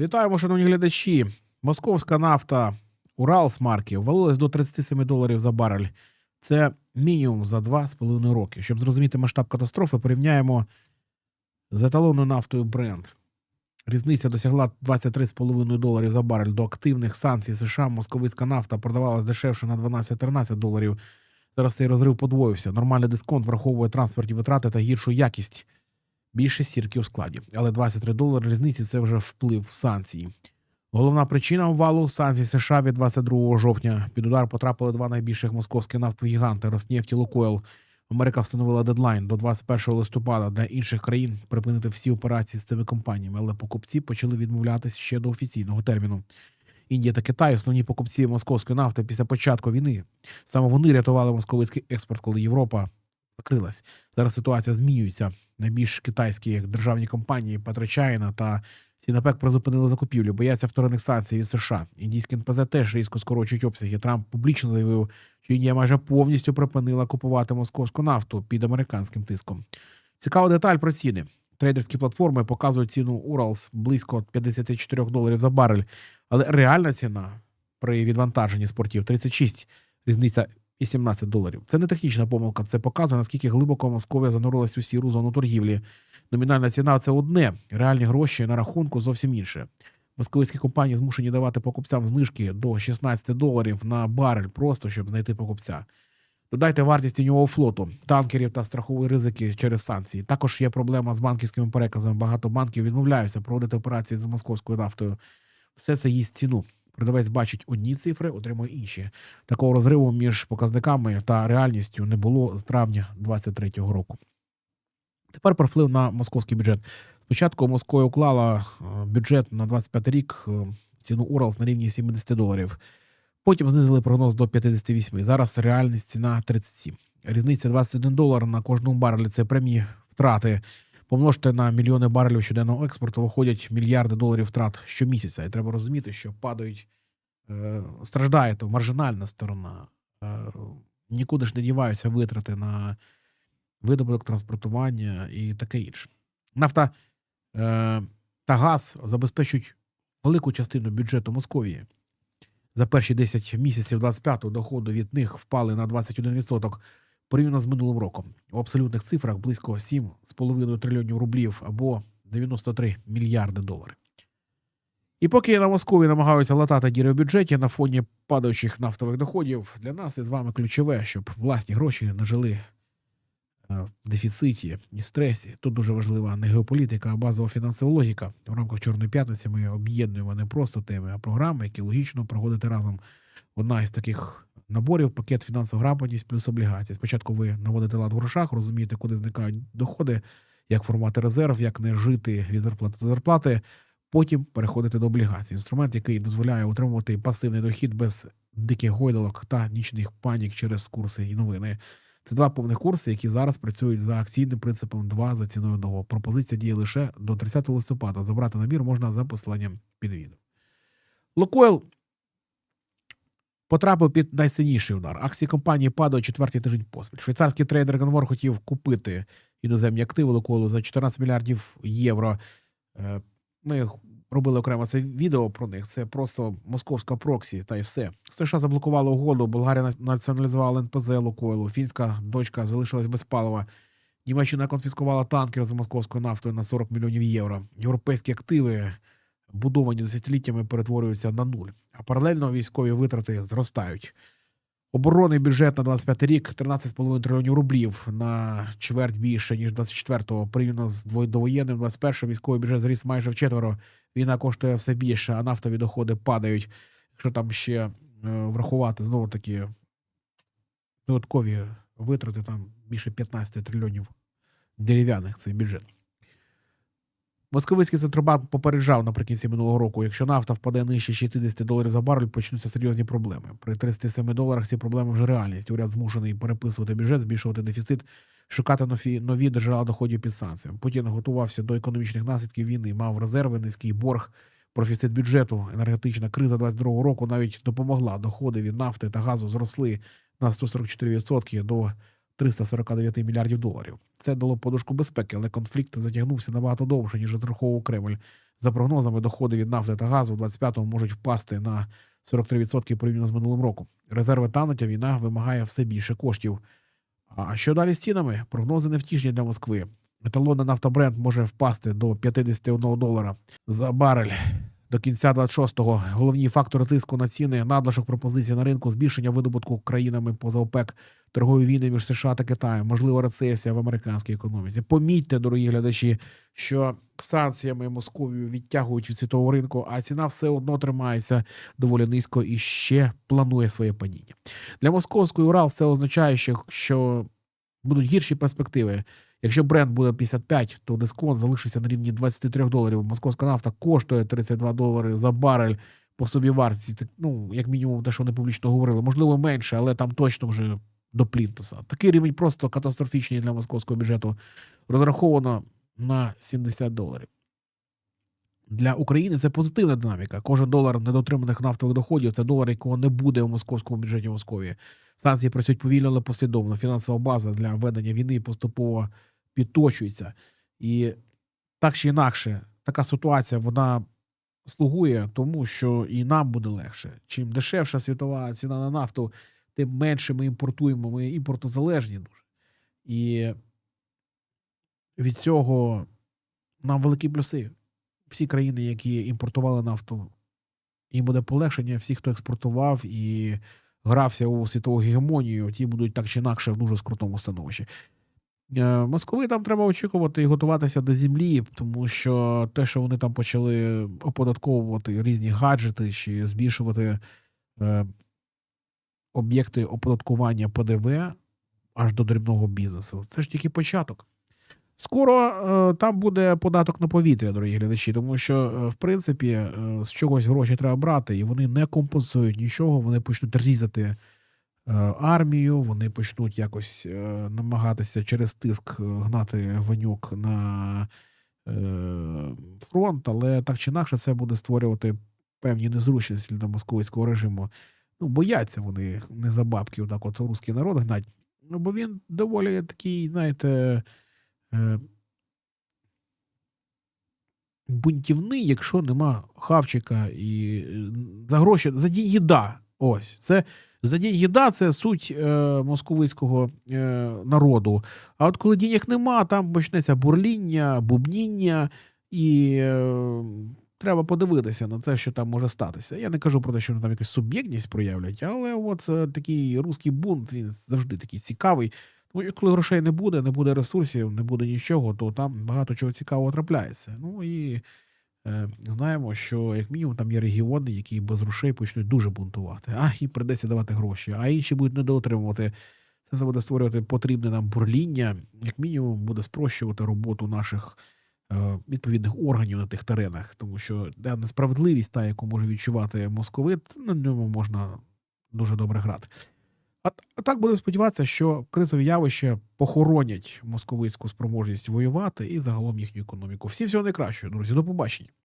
Вітаємо, шановні глядачі. Московська нафта Уралс марки ввалилась до 37 доларів за барель. Це мінімум за 2,5 роки. Щоб зрозуміти масштаб катастрофи, порівняємо з еталонною нафтою Brent. Різниця досягла 23,5 доларів за барель до активних санкцій США. Московицька нафта продавалась дешевше на 12-13 доларів. Зараз цей розрив подвоївся. Нормальний дисконт враховує транспортні витрати та гіршу якість. Більше сірки у складі. Але 23 долари різниці це вже вплив санкцій. Головна причина обвалу санкцій США від 22 жовтня. Під удар потрапили два найбільших московських нафтогіганти Роснефть і Лукойл. Америка встановила дедлайн до 21 листопада для інших країн припинити всі операції з цими компаніями, але покупці почали відмовлятися ще до офіційного терміну. Індія та Китай основні покупці московської нафти після початку війни. Саме вони рятували московицький експорт, коли Європа закрилась. Зараз ситуація змінюється. Найбільш китайські державні компанії Петрочайна та Сінапек призупинили закупівлю, бояться вторинних санкцій від США. Індійські НПЗ теж різко скорочують обсяги. Трамп публічно заявив, що Індія майже повністю припинила купувати московську нафту під американським тиском. Цікава деталь про ціни. Трейдерські платформи показують ціну Уралс близько 54 доларів за барель, але реальна ціна при відвантаженні спортів 36, різниця і 17 доларів. Це не технічна помилка, це показує, наскільки глибоко Московія занурилась у сіру зону торгівлі. Номінальна ціна це одне, реальні гроші на рахунку зовсім інше. Московські компанії змушені давати покупцям знижки до 16 доларів на барель, просто щоб знайти покупця. Додайте вартість тіньового флоту, танкерів та страхові ризики через санкції. Також є проблема з банківськими переказами. Багато банків відмовляються проводити операції з московською нафтою. Все це їсть ціну. Продавець бачить одні цифри, отримує інші. Такого розриву між показниками та реальністю не було з травня 2023 року. Тепер про вплив на московський бюджет. Спочатку Москва уклала е, бюджет на 25 рік е, ціну Уралс на рівні 70 доларів. Потім знизили прогноз до 58. Зараз реальність ціна 37. Різниця 21 долар на кожному барелі це прямі втрати. Помножте на мільйони барелів щоденного експорту, виходять мільярди доларів втрат щомісяця. І треба розуміти, що падають, е, страждає то маржинальна сторона. Е, нікуди ж не діваються витрати на видобуток, транспортування і таке інше. Нафта е, та газ забезпечують велику частину бюджету Московії. За перші 10 місяців 25-го доходи від них впали на 21% порівняно з минулим роком. У абсолютних цифрах близько 7,5 трильйонів рублів або 93 мільярди доларів. І поки на Москові намагаються латати діри в бюджеті на фоні падаючих нафтових доходів, для нас із вами ключове, щоб власні гроші не жили е, в дефіциті і стресі. Тут дуже важлива не геополітика, а базова фінансова логіка. В рамках Чорної п'ятниці ми об'єднуємо не просто теми, а програми, які логічно проводити разом. Одна із таких наборів пакет фінансова грамотність плюс облігації. Спочатку ви наводите лад в грошах, розумієте, куди зникають доходи, як формувати резерв, як не жити від зарплати до зарплати. Потім переходити до облігацій. Інструмент, який дозволяє отримувати пасивний дохід без диких гойдалок та нічних панік через курси і новини. Це два повних курси, які зараз працюють за акційним принципом 2 за ціною одного. Пропозиція діє лише до 30 листопада. Забрати набір можна за посиланням під відео. Лукойл потрапив під найсильніший удар. Акції компанії падають четвертий тиждень поспіль. Швейцарський трейдер Ганвор хотів купити іноземні активи Лукойлу за 14 мільярдів євро. Е, Ми робили окремо це відео про них. Це просто московська проксі, та й все. США заблокували угоду. Болгарія націоналізувала НПЗ Лукойлу. Фінська дочка залишилась без палива. Німеччина конфіскувала танкер з московською нафтою на 40 мільйонів євро. Європейські активи, будовані десятиліттями, перетворюються на нуль. А паралельно військові витрати зростають. Оборонний бюджет на 25 рік 13,5 трильйонів рублів на чверть більше ніж 24-го. Порівняно з довоєнним 21-м військовий бюджет зріс майже вчетверо. Війна коштує все більше, а нафтові доходи падають. Якщо там ще е, врахувати знову таки додаткові витрати, там більше 15 трильйонів дерев'яних цей бюджет. Московицький центробанк попереджав наприкінці минулого року, якщо нафта впаде нижче 60 доларів за барель, почнуться серйозні проблеми. При 37 доларах ці проблеми вже реальність. Уряд змушений переписувати бюджет, збільшувати дефіцит, шукати нові, нові джерела доходів під санкціями. Путін готувався до економічних наслідків війни, мав резерви, низький борг, профіцит бюджету. Енергетична криза 22 року навіть допомогла. Доходи від нафти та газу зросли на 144% до 349 мільярдів доларів. Це дало подушку безпеки, але конфлікт затягнувся набагато довше, ніж розраховував Кремль. За прогнозами, доходи від нафти та газу в 25-му можуть впасти на 43% порівняно з минулим роком. Резерви тануть, а війна вимагає все більше коштів. А що далі з цінами? Прогнози невтішні для Москви. Еталонна нафта Брент може впасти до 51 долара за барель до кінця 26-го. Головні фактори тиску на ціни, надлишок пропозицій на ринку, збільшення видобутку країнами поза ОПЕК, торгові війни між США та Китаєм, можлива рецесія в американській економіці. Помітьте, дорогі глядачі, що санкціями Московію відтягують від світового ринку, а ціна все одно тримається доволі низько і ще планує своє падіння. Для московської Урал це означає, що будуть гірші перспективи. Якщо бренд буде 55, то дисконт залишиться на рівні 23 доларів. Московська нафта коштує 32 долари за барель по собі вартості. Ну, як мінімум, те, що вони публічно говорили, можливо, менше, але там точно вже до плінтуса. Такий рівень просто катастрофічний для московського бюджету. Розраховано на 70 доларів. Для України це позитивна динаміка. Кожен долар недотриманих нафтових доходів це долар, якого не буде у московському бюджеті Московії. Санкції працюють повільно, але послідовно. Фінансова база для ведення війни поступово підточується. І так чи інакше, така ситуація вона слугує тому, що і нам буде легше. Чим дешевша світова ціна на нафту, тим менше ми імпортуємо. Ми імпортозалежні дуже. І від цього нам великі плюси. Всі країни, які імпортували нафту, їм буде полегшення. Всі, хто експортував і грався у світову гегемонію, ті будуть так чи інакше в дуже скрутому становищі. Е, Москови там треба очікувати і готуватися до землі, тому що те, що вони там почали оподатковувати різні гаджети чи збільшувати е, об'єкти оподаткування ПДВ аж до дрібного бізнесу, це ж тільки початок. Скоро е, там буде податок на повітря, дорогі глядачі, тому що, е, в принципі, е, з чогось гроші треба брати, і вони не компенсують нічого, вони почнуть різати армію, вони почнуть якось е, намагатися через тиск е, гнати ванюк на е, фронт, але так чи інакше це буде створювати певні незручності для московського режиму. Ну, бояться вони не за бабки, отак от русський народ гнать. Ну, бо він доволі такий, знаєте. е, Бунтівний, якщо нема хавчика і е, за гроші, за деньги да. Ось. Це за деньги да, це суть е, московицького е, народу. А от коли денег нема, там почнеться бурління, бубніння, і е, треба подивитися на те, що там може статися. Я не кажу про те, що вони там якусь суб'єктність проявлять, але от е, такий руський бунт, він завжди такий цікавий. Ну, коли грошей не буде, не буде ресурсів, не буде нічого, то там багато чого цікавого трапляється. Ну і знаємо, що як мінімум там є регіони, які без грошей почнуть дуже бунтувати. А їм придеться давати гроші, а інші будуть недоотримувати. Це все буде створювати потрібне нам бурління, як мінімум буде спрощувати роботу наших е, відповідних органів на тих теренах, тому що де несправедливість, та, яку може відчувати московит, на ньому можна дуже добре грати. А, так будемо сподіватися, що кризові явища похоронять московицьку спроможність воювати і загалом їхню економіку. Всі всього найкращого, друзі. До побачення.